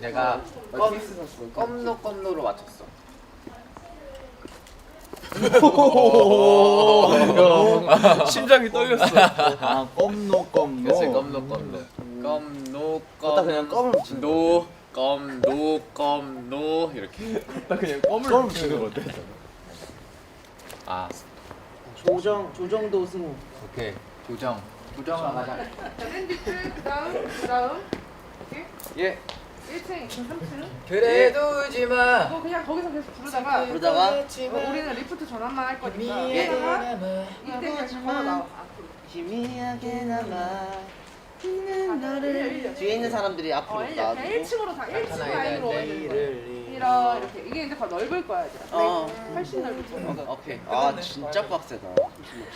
내가 나 껌. 껌노 껌노로 맞췄어. 심장이 떨렸어. 아 껌노 껌노. 그치 껌노 껌노. 껌노 껌. 나 그냥 껌을 붙이는 노 껌노 껌노 이렇게. 나 그냥 껌을 껌을 붙이는 거 붙이는 어때? 아 조정 조정도 승우. 오케이 조정. 조정아 가자. 샌드위치 그다음 그 다음 예. 1층 2층 3층 그래 두지 마. 이거 그냥 거기서 계속 부르다가 부르다가 어, 우리는 리프트 전환만 할 거니까 예. 하다가 이때 그냥 걸어 나와 앞으로 희미하게나마 는 너를 뒤에 있는 사람들이 어 앞으로 1층 나와주고. 1층으로 다 1층 나타나야 라인으로. 오는 거야 이렇게 이게 이제 더 넓을 거야 이제 어. 훨씬 넓을 거야 오케이. 아 진짜 빡세다.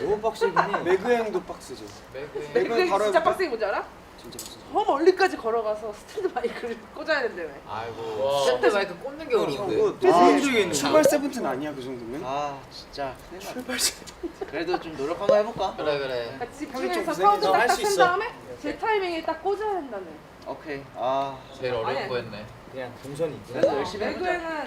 너무 빡세긴 해. 매그행도 빡세죠. 매그. 근데 그게 바로 진짜? 빡세게 뭔지 알아? 진짜 빡세. 저 멀리까지 걸어가서 스탠드 마이크를 꽂아야 된다며 아이고. 샌드 마이크 꽂는 게 어려운데. 그거 아, 아, 출발 세븐틴 아니야 그 정도면? 아 진짜. 출발 세븐틴. 그래도 좀 노력 한번 해볼까? 그래 그래. 그러니까 집중해서 좀 사운드 고생했어. 할수 딱딱 쓴 있어. 다음에 제 타이밍에 딱 꽂아야 된다며 오케이. 아 제일 어려운 아니, 거였네. 그냥 동선이. 그래도 열심히 해보자.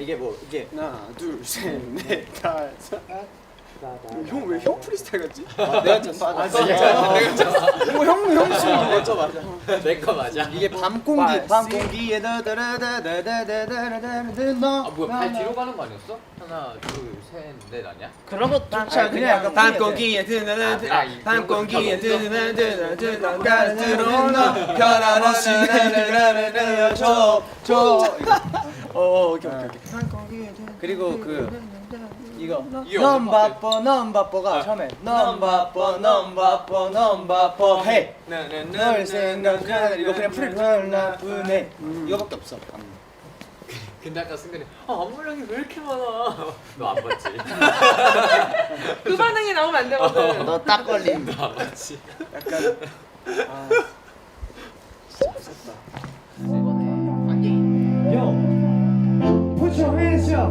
이게 뭐 이게 하나, 둘, 셋, 넷, 다, 형 왜 형 프리스타일 같지? 내가 쳤어. 내가 쳤어. 뭐 형, 형 치는 맞죠? 맞아. 내거 맞아. 이게 밤공기, 밤공기에 아 뭐야 발 뒤로 가는 거 아니었어? 하나 둘셋넷 아니야? 그런 것조차 그냥 약간 밤공기에 드나나 밤공기에 드나나 드나나 가스로 너 변함없이 나를 내어줘 줘. 어 오케이 오케이 오케이. 그리고 그 이거. 이게 넌 바빠 넌 바빠가 처음에 넌 바빠 넌 바빠 넌 바빠 해널 생각하는 이거 그냥 프리 나쁘네. 이거밖에 없어. 근데 아까 승근이 아 안무량이 왜 이렇게 많아? 너 안 봤지? 그 반응이 나오면 안 되거든 너 딱 걸림. 안 봤지? 약간 아. Put your hands up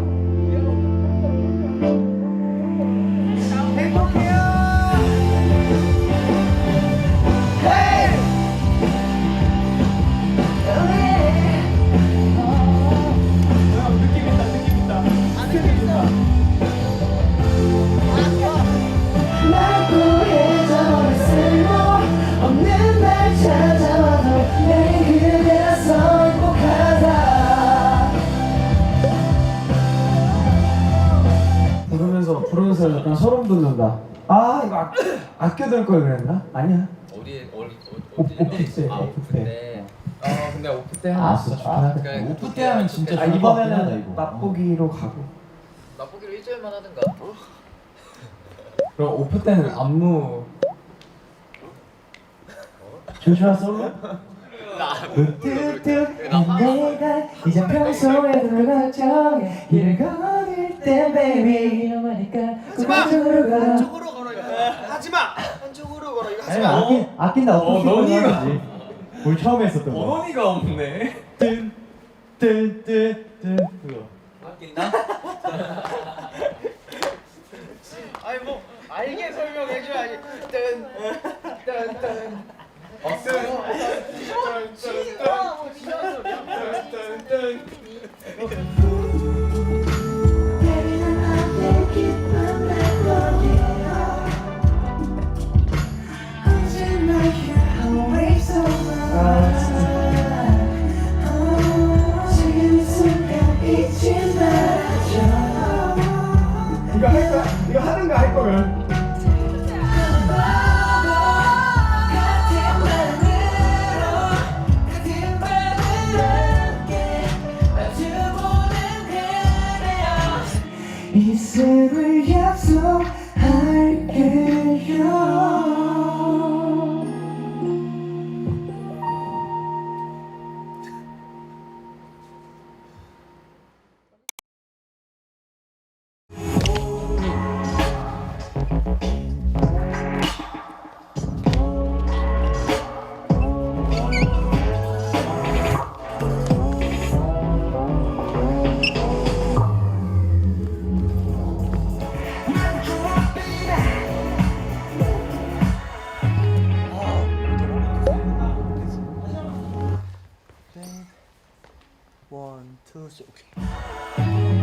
부르면서 부르면서 약간 소름 돋는다. 아 이거 아, 아껴둘 걸 그랬나? 아니야. 어디 어디 오- 어디 오프 때, 아 오프 오프 때. 때. 아 근데 오프 때 아, 하나 좋다. 그래, 오프 때 하면 진짜 아 좋을 것 같긴 하다, 이번에는 이거. 맛보기로 가고. 맛보기로 일주일만 하든가. 그럼 오프 때는 안무. 조슈아 솔로? 뚝뚝뚝 내가 이제 평소에도 걱정해 길을 걸을 땐 baby. 이러니까 그쪽으로 가 한쪽으로 걸어 이거. 하지마! 한쪽으로 걸어 이거 아니 하지마. 아낀, 아낀다. 어, 어떻게 너니가. 하는지? 우리 처음에 했었던 거 번호니가 없네. 뜬뜬뜬뜬 그거. 아니 뭐 알게 설명해줘야지. 뜬뜬뜬뜬. Baby 이거 할 거야? 이거 하는 거할 거면 원, 투, 쓰리. 오케이.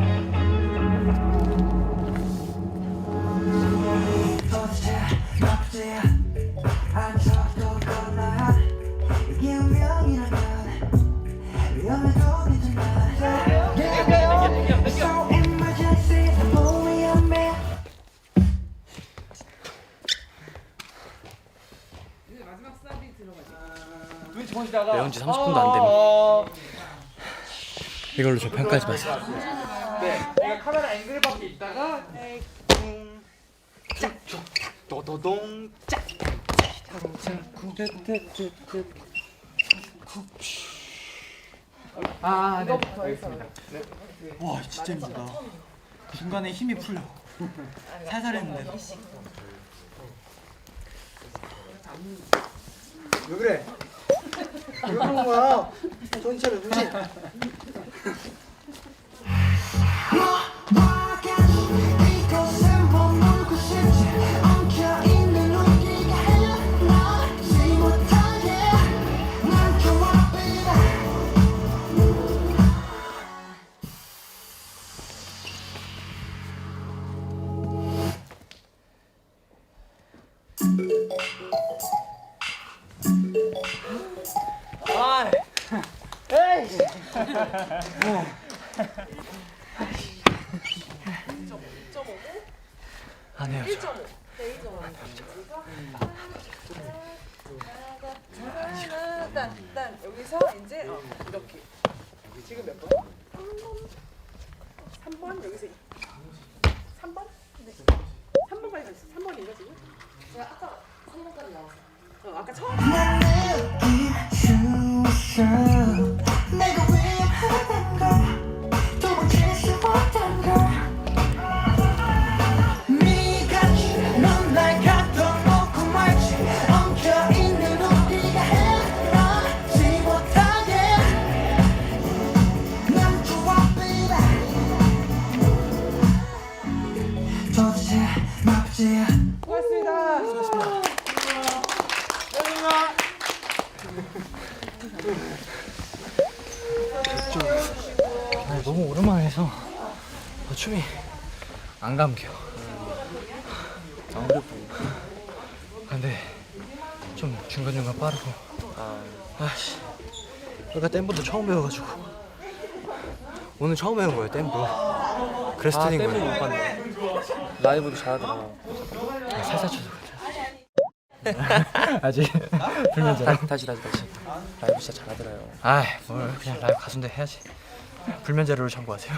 매운지 30분도 안 됩니다. 이걸로 저 평가하지 마세요. 내가 카메라 앵글 밖에 있다가 도도동 짝. 아, 네. 해서. 와, 진짜 힘들다. 중간에 힘이 풀려. 살살 했는데. 왜 그래? 왜 그런 거야? 정신 차려, 정신. 안 해요. 1.5. 네, 1.5. 일단, 일단 여기서 이제 어, 이렇게. 지금 몇 번? 3번 여기서 3번? 네. 3번까지 갔어. 3번인가 지금? 제가 아까 3번까지 나왔어. 어, 아까 처음 안 감겨. 안 그래 근데 좀 중간중간 빠르고. 아씨. 그러니까 댐브도 처음 배워가지고. 오늘 처음 배운 거예요, 댐브. 그래서 틀린 거예요. 못 봤네. 라이브도 잘하더라. 아, 살살 그래. 아직 불면제. 다시 다시 다시. 라이브 진짜 잘하더라요. 아이 뭘 그냥 라이브 가수인데 해야지. 불면제로를 참고하세요.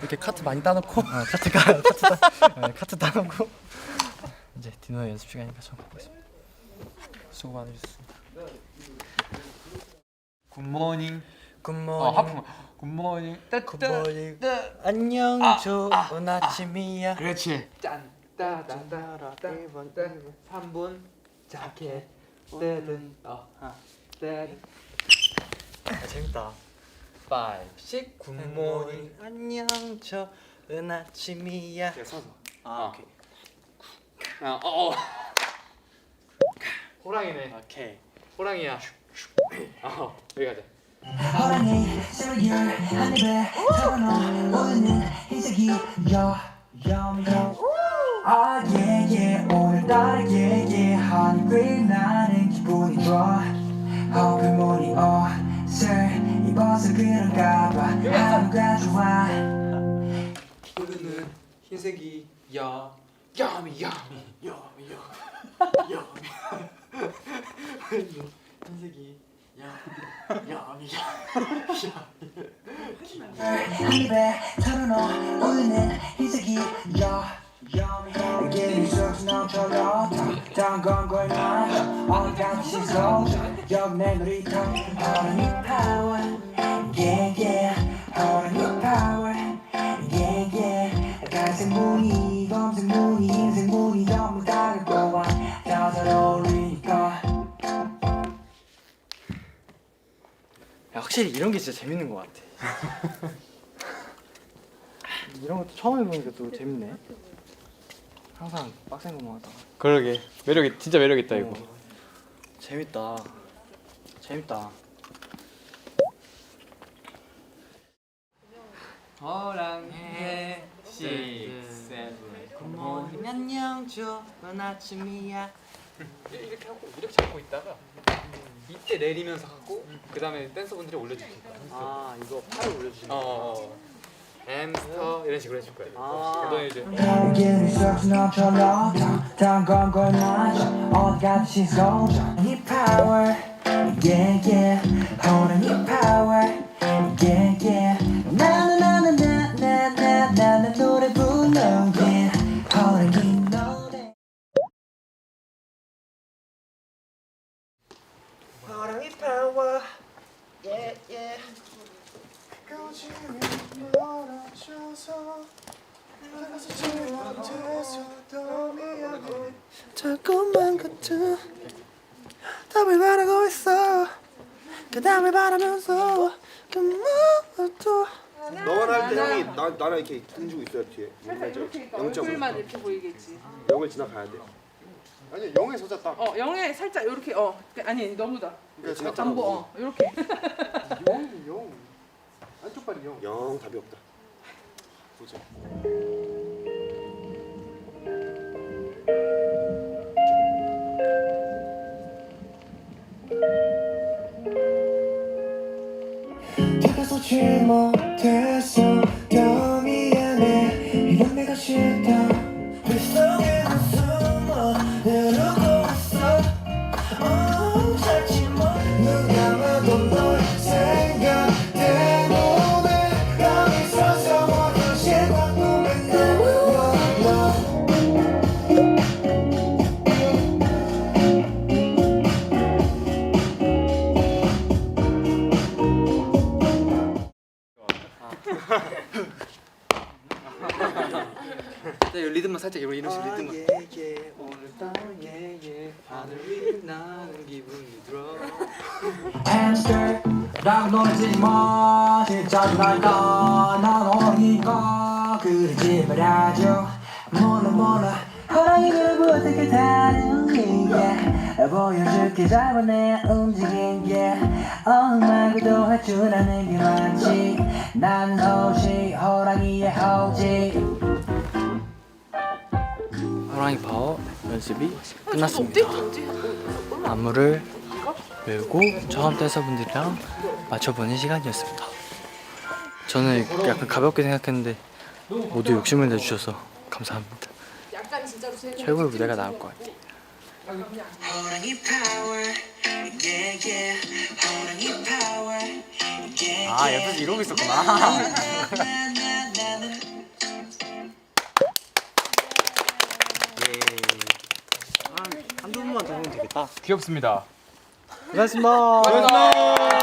이렇게 카트 많이 따놓고 아, 카트 까 카트 따 네, 카트 따놓고 이제 디너 연습 시간이니까 좀 가고 있습니다. 수고 많으셨습니다. 굿모닝. 굿모닝. 어, 하품. 굿모닝. 굿모닝. 안녕 좋은 아 침이야. 그렇지. 짠. 따다다다. 1번, 3분. 자켓. 뜨든. 어. 뜨든. 아, 재밌다. 5, 6, 굿모닝. 안녕 좋은 아침이야. 서서. 아, 오케이. 아, 어, 어. 호랑이네. 오케이. 호랑이야. 어, 여기 가자. 호랑이 새로운 한 입에 흰색이 아 예예 오늘따라 예예 하늘빛 나는 기분이 좋아 어 그모니 옷 을 입어서 그런가 봐. 하루가 좋아. 오르는 흰색이 야 야미 야미 야미 야미 야미 흰색이 야 야미 한 입에 털어넣어 오는 흰색이 여염 이게 미소지 넘쳐서 덩건 걸만 어디까지 쏟아 여기 내 놀이터 호랑이 파워 yeah yeah 호랑이 파워 yeah yeah 갈색 무늬 검색 무늬 흰색 무늬 전부 다 갖고 와 다잘 어울리니까 야, 확실히 이런 게 진짜 재밌는 것 같아. 이런 것도 처음 해보니까 또 재밌네. 항상 빡센 것만 하다가. 그러게. 매력이 진짜 매력 있다 이거. 재밌다. 재밌다. 호랑해 six seven 굿모닝 안녕 좋은 아침이야 이렇게 하고 이렇게 잡고 있다가 이때 내리면서 하고 그 다음에 댄서분들이 올려주실 거야 아 이거 팔을 올려주시는 어, 어, 어. 햄스터 이런 식으로 해줄 거야 아. 그다음에 이제 길이 쏙 넘쳐러 단건 걸 맞아 어디 가듯이 쏘죠 이 파워 yeah yeah 호랑이 파워 yeah yeah 그 답을 바라면서 그 무엇도 너만 할 때 형이 나 나랑 이렇게 등지고 있어야 뒤에. 살짝 이렇게 그러니까 0.5. 얼굴만 이렇게 보이겠지. 영을 지나가야 돼. 아니 영에 서자 딱. 어 영에 살짝 이렇게 어 아니 너무다. 그러니까 전부 어 이렇게. 영 영. 안쪽 발이 영. 영 답이 없다. 보자. 지 못했어 더 미안해. 이런 내가 싫다 리듬만 살짝 이런 이런 식으로 리듬만. 예예 오늘 밤 예예 하늘 위 나는 기분이 들어. 햄스터 라고 놀지 마. 진짜 날까 난 호랑이가 그러지 말아줘 몰라 몰라 호랑이는 어떻게 다른 게 보여줄게 잡아내 움직인 게 어흥 말고도 할줄 아는 게 많지 나는 호시 호랑이의 호지 호랑이 파워 연습이 끝났습니다. 안무를 외우고 처음 댄서분들이랑 맞춰보는 시간이었습니다. 저는 약간 가볍게 생각했는데 모두 욕심을 내주셔서 감사합니다. 최고의 무대가 나올 것 같아요. 아 옆에서 이러고 있었구나. 한두 번만 더 하면 되겠다. 귀엽습니다. 고맙습니다. 고맙습니다